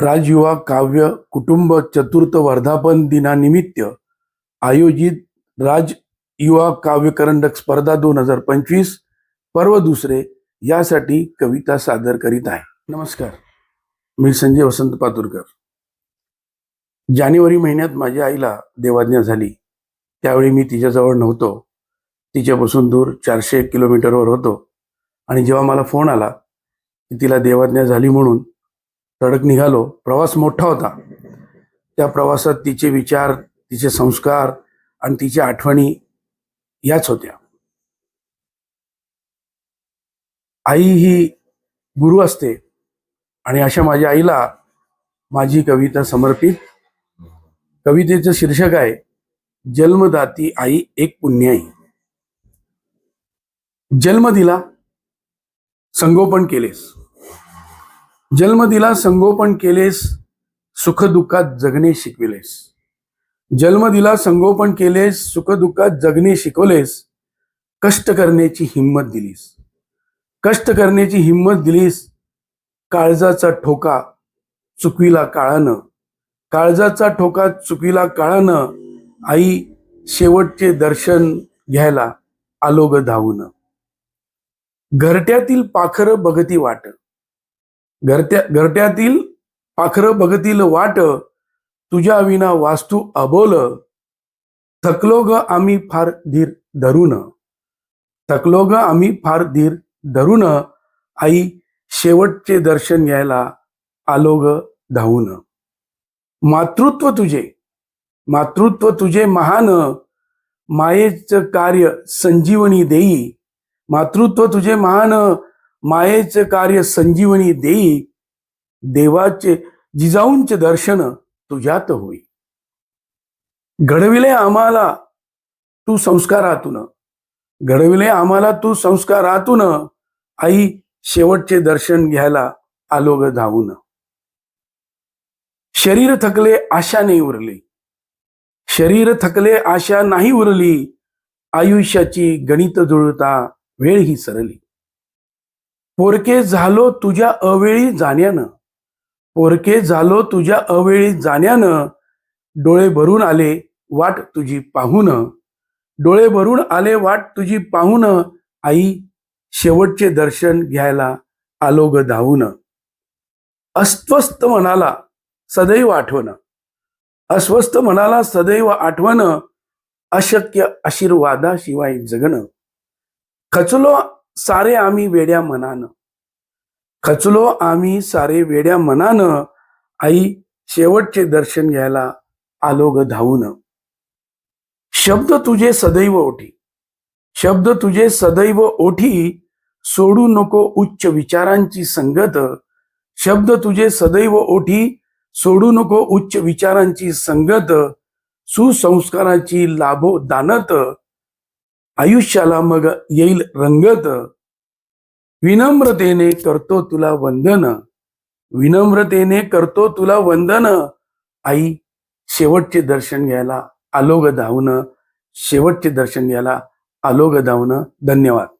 राजयुवा काव्य कुटुंब चतुर्थ वर्धापन दिनानिमित्त आयोजित राज युवा काव्य करंडक स्पर्धा दोन हजार पंचवीस पर्व दुसरे यासाठी कविता सादर करीत आहे. नमस्कार. मी संजय वसंत पातुरकर. जानेवारी महिन्यात माझ्या आईला देवाज्ञा झाली. त्यावेळी मी तिच्याजवळ नव्हतो. तिच्यापासून दूर चारशे एक किलोमीटरवर होतो. आणि जेव्हा मला फोन आला की तिला देवाज्ञा झाली म्हणून तडक निघालो. प्रवास मोठा होता. त्या प्रवासात तिचे विचार तिचे संस्कार आणि तिच्या आठवणी याच होत्या. आई ही गुरु असते आणि अशा माझ्या आईला माझी कविता समर्पित. कवितेचं शीर्षक आहे जन्मदाती आई एक पुण्याई. जन्म दिला संगोपन केलेस. जन्म दिला संगोपन केलेस सुखदुःखात जगणे शिकविलेस. जन्म दिला संगोपन केलेस सुखदुःखात जगणे शिकवलेस कष्ट करण्याची हिंमत दिलीस. कष्ट करण्याची हिंमत दिलीस काळजाचा ठोका चुकविला काळानं. काळजाचा ठोका चुकविला काळानं आई शेवटचे दर्शन घ्यायला आलोग धावून. घरट्यातील पाखर बघती वाट. घरट्या घरट्यातील पाखरं बघतील वाट तुझ्या विना वास्तू अबोल. थकलो ग आम्ही फार धीर धरून. थकलो ग आम्ही फार धीर धरून. आई शेवटचे दर्शन घ्यायला आलो ग धावून. मातृत्व तुझे मातृत्व तुझे महान. मायेचं कार्य संजीवनी देई. मातृत्व तुझे महान. मायेचे कार्य संजीवनी देई देवाचे जिजाऊंचे दर्शन तुझ्यात होई. घडविले आम्हाला तू संस्कारातून. घडविले आम्हाला तू संस्कारातून. आई शेवटचे दर्शन घ्यायला आलो ग धावून. शरीर थकले आशा नाही उरली. शरीर थकले आशा नाही उरली. आयुष्याची गणित जुळता वेळ ही सरली. पोरके झालो तुझ्या अवेळी जाण्यानं. पोरके झालो तुझ्या अवेळी जाण्यानं. डोळे भरून आले वाट तुझी पाहून. डोळे भरून आले वाट तुझी पाहून. आई शेवटचे दर्शन घ्यायला आलो ग धावून. अस्वस्थ मनाला सदैव आठवण. अस्वस्थ मनाला सदैव आठवण. अशक्य आशीर्वादाशिवाय जगणं. खचलो सारे आम्ही वेड्या मनानं. खचलो आम्ही सारे वेड्या मनानं आई शेवटचे दर्शन घ्यायला आलो ग धावून. शब्द तुझे सदैव ओठी शब्द तुझे सदैव ओठी सोडू नको उच्च विचारांची संगत. शब्द तुझे सदैव ओठी सोडू नको उच्च विचारांची संगत. सुसंस्काराची लाभो दानत. आयुष्याला मग येईल रंगत. विनम्रतेने करतो तुला वंदन. विनम्रतेने करतो तुला वंदन. आई शेवटचे दर्शन घ्यायला आलोग धावन. शेवटचे दर्शन घ्यायला आलोग धावन. धन्यवाद.